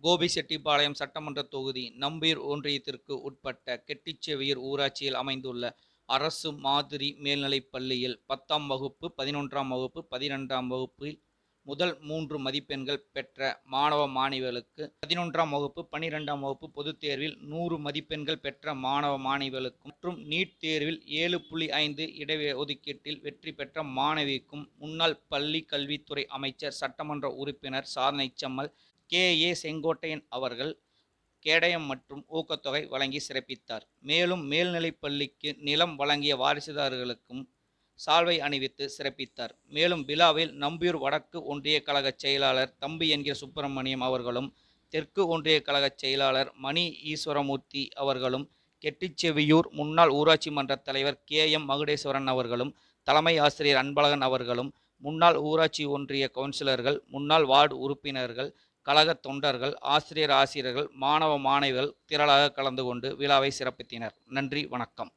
கோபிசெட்டிப்பாளையம் சட்டமன்ற தொகுதி நம்பீர் ஒன்றியத்திற்கு உட்பட்ட கெட்டிச்செவியூர் ஊராட்சியில் அமைந்துள்ள அரசு மாதிரி மேல்நிலைப் பள்ளியில் பத்தாம் வகுப்பு பதினொன்றாம் வகுப்பு பதினெண்டாம் வகுப்பில் முதல் மூன்று மதிப்பெண்கள் பெற்ற மாணவ மாணவிகளுக்கு பதினொன்றாம் வகுப்பு பன்னிரெண்டாம் வகுப்பு பொதுத் தேர்வில் நூறு மதிப்பெண்கள் பெற்ற மாணவ மாணவிகளுக்கும் மற்றும் நீட் தேர்வில் ஏழு புள்ளி ஐந்து இட ஒதுக்கீட்டில் வெற்றி பெற்ற மாணவிக்கும் முன்னாள் பள்ளி கல்வித்துறை அமைச்சர் சட்டமன்ற உறுப்பினர் சாதனை செம்மல் கே. ஏ. செங்கோட்டையன் அவர்கள் கேடயம் மற்றும் ஊக்கத்தொகை வழங்கி சிறப்பித்தார். மேலும் மேல்நிலைப் பள்ளிக்கு நிலம் வழங்கிய வாரிசுதாரர்களுக்கும் சால்வை அணிவித்து சிறப்பித்தார். மேலும் விழாவில் நம்பியூர் வடக்கு ஒன்றிய கழக செயலாளர் தம்பி என்கிற சுப்பிரமணியம் அவர்களும் தெற்கு ஒன்றிய கழக செயலாளர் மணி ஈஸ்வரமூர்த்தி அவர்களும் கெட்டிச்செவியூர் முன்னாள் ஊராட்சி மன்ற தலைவர் கே. எம். மகுடேஸ்வரன் அவர்களும் தலைமை ஆசிரியர் அன்பழகன் அவர்களும் முன்னாள் ஊராட்சி ஒன்றிய கவுன்சிலர்கள் முன்னாள் வார்டு உறுப்பினர்கள் கழக தொண்டர்கள் ஆசிரியர் ஆசிரியர்கள் மாணவ மாணவிகள் திரளாக கலந்து கொண்டு விழாவை சிறப்பித்தனர். நன்றி வணக்கம்.